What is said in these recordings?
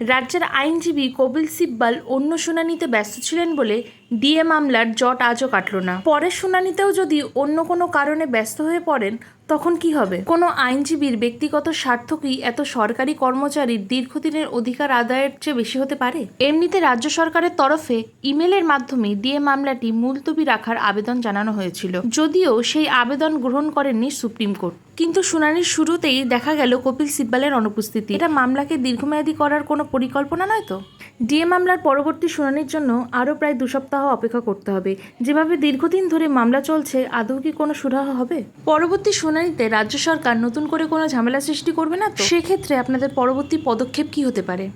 রাজ্যের আইনজীবী কপিল সিব্বাল অন্য শুনানিতে ব্যস্ত ছিলেন বলে ডিএ মামলার জট আজও কাটল না। পরের শুনানিতেও যদি অন্য কোনো কারণে ব্যস্ত হয়ে পড়েন তখন কি হবে? কোনো আইনজীবীর ব্যক্তিগত স্বার্থ কি এত সরকারি কর্মচারীর দীর্ঘদিনের অধিকার আদায়ের চেয়ে বেশি হতে পারে? এমনিতে রাজ্য সরকারের তরফে ইমেলের মাধ্যমে ডিএ মামলাটি মুলতবি রাখার আবেদন জানানো হয়েছিল। যদিও সেই আবেদন গ্রহণ করেননি সুপ্রিম কোর্ট। কিন্তু শুনানির শুরুতেই দেখা গেল কপিল সিব্বালের অনুপস্থিতি। এটা মামলাকে দীর্ঘমেয়াদী করার কোনো পরিকল্পনা নয় তো? ডিএ মামলার পরবর্তী শুনানির জন্য আরও প্রায় দু সপ্তাহ অপেক্ষা করতে হবে। যেভাবে দীর্ঘদিন ধরে মামলা চলছে, আদৌ কি কোনো সুরাহা হবে? পরবর্তী শুনানিতে রাজ্য সরকার নতুন করে কোনো ঝামেলা সৃষ্টি করবে না সেক্ষেত্রে আপনাদের পরবর্তী পদক্ষেপ কি হতে পারে?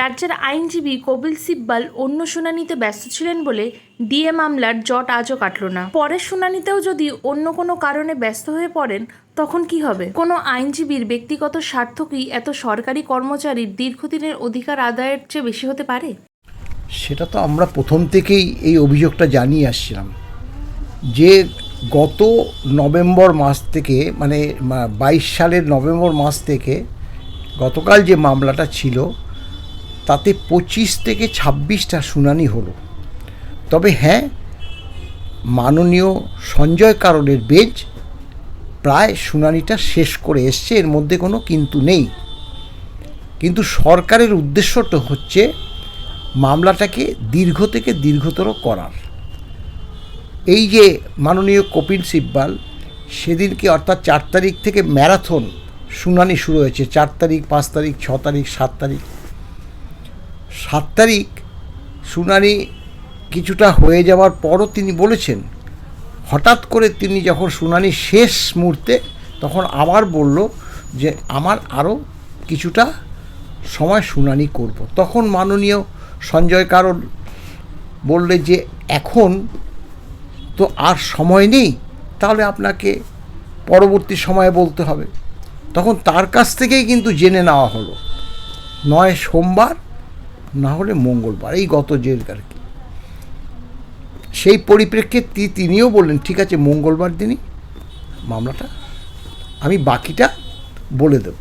রাজ্যের আইনজীবী কপিল সিব্বাল অন্য শুনানিতে ব্যস্ত ছিলেন বলে ডিএ মামলার জট আজও কাটল না। পরের শুনানিতেও যদি অন্য কোনো কারণে ব্যস্ত হয়ে পড়েন, তখন কি হবে? কোনো আইনজীবীর ব্যক্তিগত স্বার্থ কি এত সরকারি কর্মচারীর দীর্ঘদিনের অধিকার আদায়ের চেয়ে বেশি হতে পারে? সেটা তো আমরা প্রথম থেকেই এই অভিযোগটা জানিয়ে আসছিলাম। যে গত নভেম্বর মাস থেকে মানে বাইশ সালের নভেম্বর মাস থেকে গতকাল যে মামলাটা ছিল, তাতে পঁচিশ থেকে ছাব্বিশটা শুনানি হলো। তবে হ্যাঁ মাননীয় সঞ্জয় কারণের বেঞ্চ প্রায় শুনানিটা শেষ করে এসছে, এর মধ্যে কোনো কিন্তু নেই। কিন্তু সরকারের উদ্দেশ্যটা হচ্ছে মামলাটাকে দীর্ঘ থেকে দীর্ঘতর করার। এই যে মাননীয় কপিল সিব্বাল, সেদিনকে অর্থাৎ চার তারিখ থেকে ম্যারাথন শুনানি শুরু হয়েছে, চার তারিখ, পাঁচ তারিখ, ছ তারিখ, সাত তারিখ। সাত তারিখ শুনানি কিছুটা হয়ে যাওয়ার পরও তিনি বলেছেন, হঠাৎ করে তিনি যখন শুনানি শেষ মুহূর্তে তখন আবার বলল যে আমার আরও কিছুটা সময় শুনানি করব। তখন মাননীয় সঞ্জয় কারণ বললে যে এখন তো আর সময় নেই, তাহলে আপনাকে পরবর্তী সময়ে বলতে হবে। তখন তার কাছ থেকেই কিন্তু জেনে নেওয়া হলো। নয় সোমবার, না হলে মঙ্গলবার, এই গত যে আর কি। সেই পরিপ্রেক্ষিতে তিনিও বললেন, ঠিক আছে, মঙ্গলবার দিনই মামলাটা, আমি বাকিটা বলে দেব।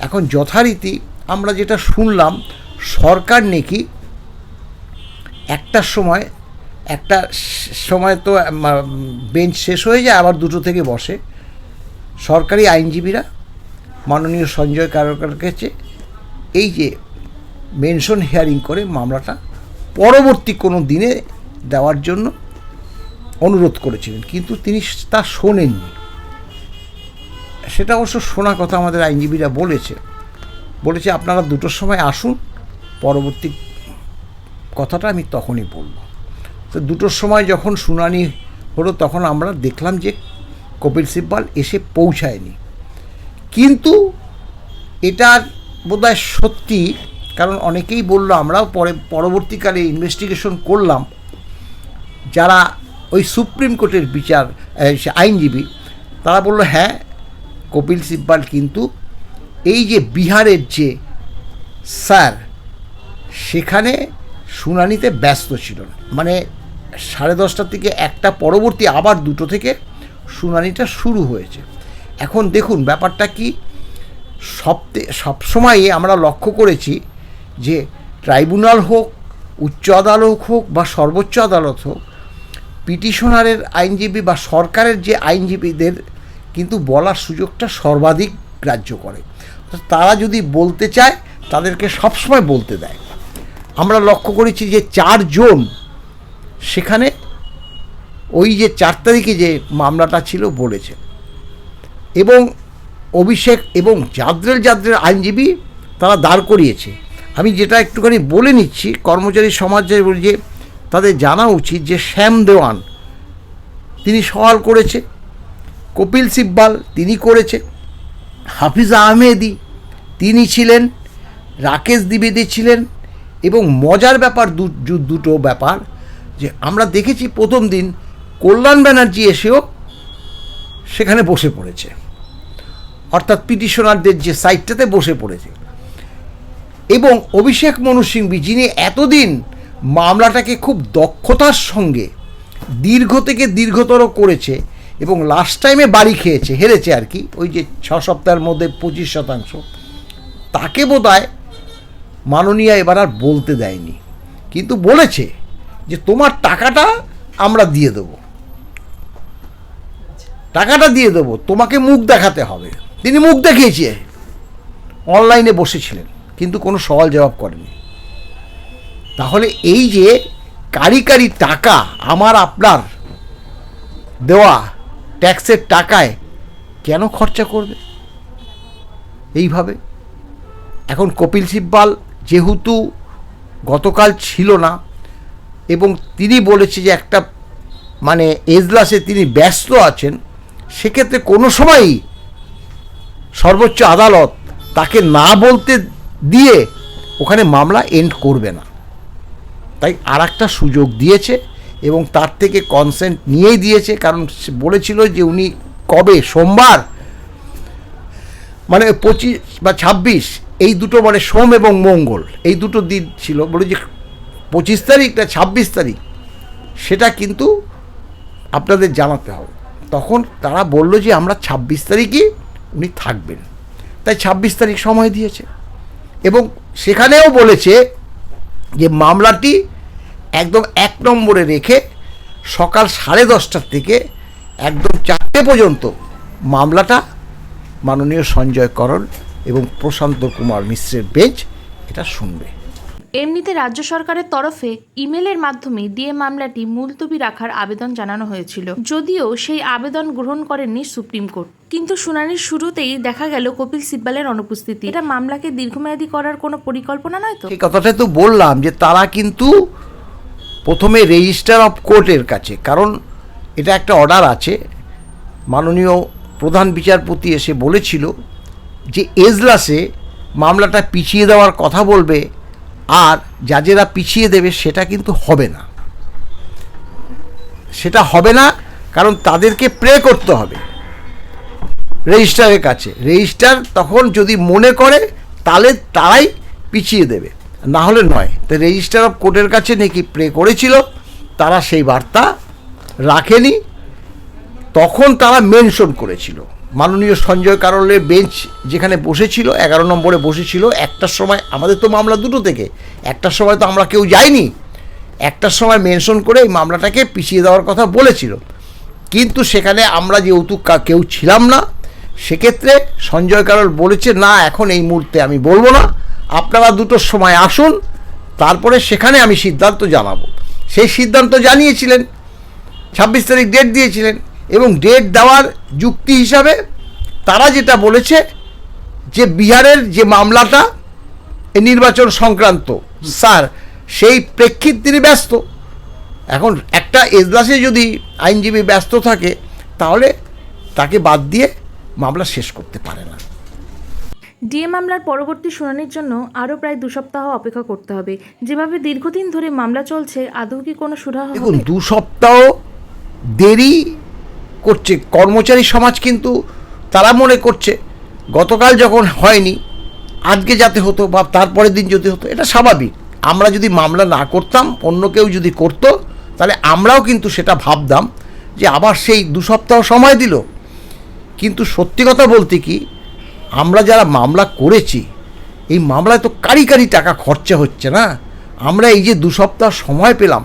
এখন যথারীতি আমরা যেটা শুনলাম, সরকার নাকি একটার সময় একটা সময় তো বেঞ্চ শেষ হয়ে যায়, আবার দুটো থেকে বসে। সরকারি আইনজীবীরা, মাননীয় সঞ্জয় কারকের কাছে এই যে মেনশন হিয়ারিং করে মামলাটা পরবর্তী কোনো দিনে দেওয়ার জন্য অনুরোধ করেছিলেন। কিন্তু তিনি তা শোনেননি। সেটা অবশ্য শোনা কথা আমাদের আইনজীবীরা বলেছে। বলেছে, আপনারা দুটোর সময় আসুন, পরবর্তী কথাটা আমি তখনই বলব। তো দুটোর সময় যখন শুনানি হলো, তখন আমরা দেখলাম যে কপিল সিব্বাল এসে পৌঁছায়নি। কিন্তু এটার বোধহয় সত্যি, কারণ অনেকেই বলল, আমরাও পরে, পরবর্তীকালে ইনভেস্টিগেশন করলাম। যারা ওই সুপ্রিম কোর্টের বিচার আইনজীবী, তারা বলল হ্যাঁ কপিল সিব্বাল কিন্তু এই যে বিহারের যে স্যার, সেখানে শুনানিতে ব্যস্ত ছিল মানে সাড়ে দশটা থেকে একটা পরবর্তী আবার দুটো থেকে শুনানিটা শুরু হয়েছে। এখন দেখুন, ব্যাপারটা কি? সব সবসময়ই আমরা লক্ষ্য করেছি যে ট্রাইব্যুনাল হোক, উচ্চ আদালত হোক বা সর্বোচ্চ আদালত হোক, পিটিশনারের আইনজীবী বা সরকারের যে আইনজীবীদের কিন্তু বলার সুযোগটা সর্বাধিক গ্রাহ্য করে। তারা যদি বলতে চায়, তাদেরকে সবসময় বলতে দেয়। আমরা লক্ষ্য করেছি যে চারজন সেখানে ওই যে চার তারিখে যে মামলাটা ছিল বলেছে। এবং অভিষেক এবং জাদ্রেল জাদ্রের আইনজীবী তারা দাঁড় করিয়েছে। আমি যেটা একটুখানি বলে নিচ্ছি, কর্মচারী সমাজের যে তাদের জানা উচিত যে শ্যাম দেওয়ান তিনি সওয়াল করেছে, কপিল সিব্বাল তিনি করেছে, হাফিজ আহমেদি তিনি ছিলেন, রাকেশ দ্বিবেদী ছিলেন এবং মজার ব্যাপার দুটো ব্যাপার যে আমরা দেখেছি প্রথম দিন কল্যাণ ব্যানার্জি এসেও সেখানে বসে পড়েছে। অর্থাৎ পিটিশনারদের যে সাইটটাতে বসে পড়েছে। এবং অভিষেক মনু সিংবি যিনি এতদিন মামলাটাকে খুব দক্ষতার সঙ্গে দীর্ঘ থেকে দীর্ঘতর করেছে এবং লাস্ট টাইমে বাড়ি খেয়েছে, হেরেছে আর কি, ওই যে ছ সপ্তাহের মধ্যে পঁচিশ শতাংশ, তাকে বোধ হয় মাননীয়া এবার আর বলতে দেয়নি। কিন্তু বলেছে যে তোমার টাকাটা আমরা দিয়ে দেবো। টাকাটা দিয়ে দেবো। তোমাকে মুখ দেখাতে হবে। তিনি মুখ দেখিয়েছে। অনলাইনে বসেছিলেন, কিন্তু কোনো সওয়াল জবাব করেনি। তাহলে এই যে কারি কারি টাকা আমার আপনার দেওয়া ট্যাক্সের টাকায় কেন খরচা করবে? এইভাবে। এখন কপিল সিব্বাল যেহেতু গতকাল ছিল না এবং তিনি বলেছে যে একটা মানে এজলাসে তিনি ব্যস্ত আছেন, সেক্ষেত্রে কোনো সময়ই সর্বোচ্চ আদালত তাকে না বলতে দিয়ে ওখানে মামলা এন্ড করবে না। তাই আর একটা সুযোগ দিয়েছে এবং তার থেকে কনসেন্ট নিয়েই দিয়েছে, কারণ সে বলেছিল যে উনি কবে, সোমবার মানে পঁচিশ বা ছাব্বিশ, এই দুটো মানে সোম এবং মঙ্গল, এই দুটো দিন ছিল। বলে যে পঁচিশ তারিখ না ছাব্বিশ তারিখ, সেটা কিন্তু আপনাদের জানাতে হবে। তখন তারা বলল যে আমরা ছাব্বিশ তারিখই উনি থাকবেন। তাই ছাব্বিশ তারিখ সময় দিয়েছে। এবং সেখানেও বলেছে যে মামলাটি একদম এক নম্বরে রেখে সকাল সাড়ে দশটার থেকে একদম চারটে পর্যন্ত মামলাটা মাননীয় সঞ্জয় করণ এবং প্রশান্ত কুমার মিশ্রের বেঞ্চ এটা শুনবে। এমনিতে রাজ্য সরকারের তরফে ইমেলের মাধ্যমে ডিএ মামলাটি মুলতবি রাখার আবেদন জানানো হয়েছিল। যদিও সেই আবেদন গ্রহণ করেননি সুপ্রিম কোর্ট। কিন্তু শুনানির শুরুতেই দেখা গেল কপিল সিব্বালের অনুপস্থিতি। এটা মামলাকে দীর্ঘমেয়াদী করার কোনো পরিকল্পনা নয় তো? সেই কথাটাই তো বললাম যে তারা কিন্তু প্রথমে রেজিস্টার অফ কোর্টের কাছে, কারণ এটা একটা অর্ডার আছে। মাননীয় প্রধান বিচারপতি এসে বলেছিল যে এজলাসে মামলাটা পিছিয়ে দেওয়ার কথা বলবে আর জাজেরা পিছিয়ে দেবে সেটা কিন্তু হবে না। সেটা হবে না, কারণ তাদেরকে প্রে করতে হবে। রেজিস্ট্রারের কাছে। রেজিস্ট্রার তখন যদি মনে করে, তাহলে তারাই পিছিয়ে দেবে। না হলে নয়। তো রেজিস্ট্রার অফ কোর্টের কাছে নাকি প্রে করেছিল, তারা সেই বার্তা রাখেনি। তখন তারা মেনশন করেছিল। মাননীয় সঞ্জয় কারলের বেঞ্চ যেখানে বসেছিল, এগারো নম্বরে বসেছিল, একটার সময় আমাদের তো মামলা দুটো থেকে, একটার সময় তো আমরা কেউ যাইনি, একটার সময় মেনশন করে এই মামলাটাকে পিছিয়ে দেওয়ার কথা বলেছিল। কিন্তু সেখানে আমরা যেহেতু কেউ ছিলাম না, সেক্ষেত্রে সঞ্জয় কারল বলেছে, না, এখন এই মুহূর্তে আমি বলব না, আপনারা দুটোর সময় আসুন, তারপরে সেখানে আমি সিদ্ধান্ত জানাব। সেই সিদ্ধান্ত জানিয়েছিলেন, ছাব্বিশ তারিখ ডেট দিয়েছিলেন এবং ডেট দেওয়ার যুক্তি হিসাবে তারা যেটা বলেছে যে বিহারের যে মামলাটা এই নির্বাচন সংক্রান্ত স্যার সেই প্রেক্ষিত তিনি ব্যস্ত। এখন একটা এজলাসে যদি আইনজীবী ব্যস্ত থাকে তাহলে তাকে বাদ দিয়ে মামলা শেষ করতে পারে না। ডিএ মামলার পরবর্তী শুনানির জন্য আরও প্রায় দু সপ্তাহ অপেক্ষা করতে হবে। যেভাবে দীর্ঘদিন ধরে মামলা চলছে আদৌ কি কোনো সুরাহা দেখুন দু সপ্তাহ দেরি করছে। কর্মচারী সমাজ কিন্তু তারা মনে করছে, গতকাল যখন হয়নি, আজকে যাতে হতো বা তারপরের দিন যদি হতো, এটা স্বাভাবিক। আমরা যদি মামলা না করতাম, অন্য কেউ যদি করতো, তাহলে আমরাও কিন্তু সেটা ভাবতাম যে আবার সেই দু সপ্তাহ সময় দিল। কিন্তু সত্যি কথা বলতে কি, আমরা যারা মামলা করেছি, এই মামলায় তো কারি কারি টাকা খরচা হচ্ছে না। আমরা এই যে দু সপ্তাহ সময় পেলাম,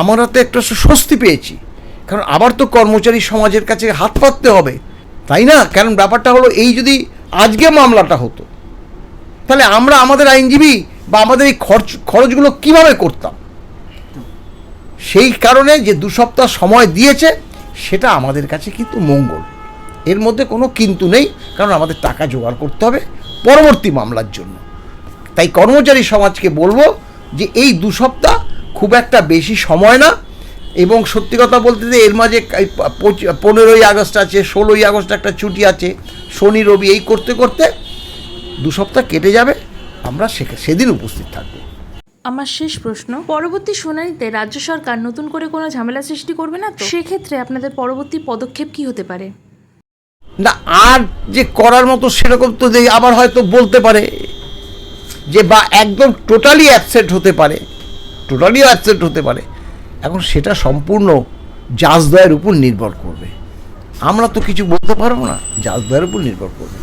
আমরা তো একটা স্বস্তি পেয়েছি। কারণ আবার তো কর্মচারী সমাজের কাছে হাত পাততে হবে। তাই না? কারণ ব্যাপারটা হলো এই যদি আজকে মামলাটা হতো, তাহলে আমরা আমাদের আইনজীবী বা আমাদের এই খরচ, খরচগুলো কীভাবে করতাম? সেই কারণে যে দু সপ্তাহ সময় দিয়েছে, সেটা আমাদের কাছে কিন্তু মঙ্গল। এর মধ্যে কোনো কিন্তু নেই, কারণ আমাদের টাকা জোগাড় করতে হবে পরবর্তী মামলার জন্য। তাই কর্মচারী সমাজকে বলব যে এই দু সপ্তাহ খুব একটা বেশি সময় না এবং সত্যি কথা বলতে যে এর মাঝে পনেরোই আগস্ট আছে ষোলোই আগস্ট একটা ছুটি আছে শনি রবি এই করতে করতে দু সপ্তাহ কেটে যাবে আমরা সেদিন উপস্থিত থাকব। আমার শেষ প্রশ্ন পরবর্তী শুনানিতে রাজ্য সরকার নতুন করে কোনো ঝামেলা সৃষ্টি করবে না তো? সেক্ষেত্রে আপনাদের পরবর্তী পদক্ষেপ কি হতে পারে? না আর যে করার মতো সেরকম তো যে আবার হয়তো বলতে পারে যে বা একদম টোটালি অ্যাবসেন্ট হতে পারে টোটালি অ্যাবসেন্ট হতে পারে এখন সেটা সম্পূর্ণ জাজদয়ের উপর নির্ভর করবে। আমরা তো কিছু বলতে পারব না, জাজদয়ের উপর নির্ভর করবে।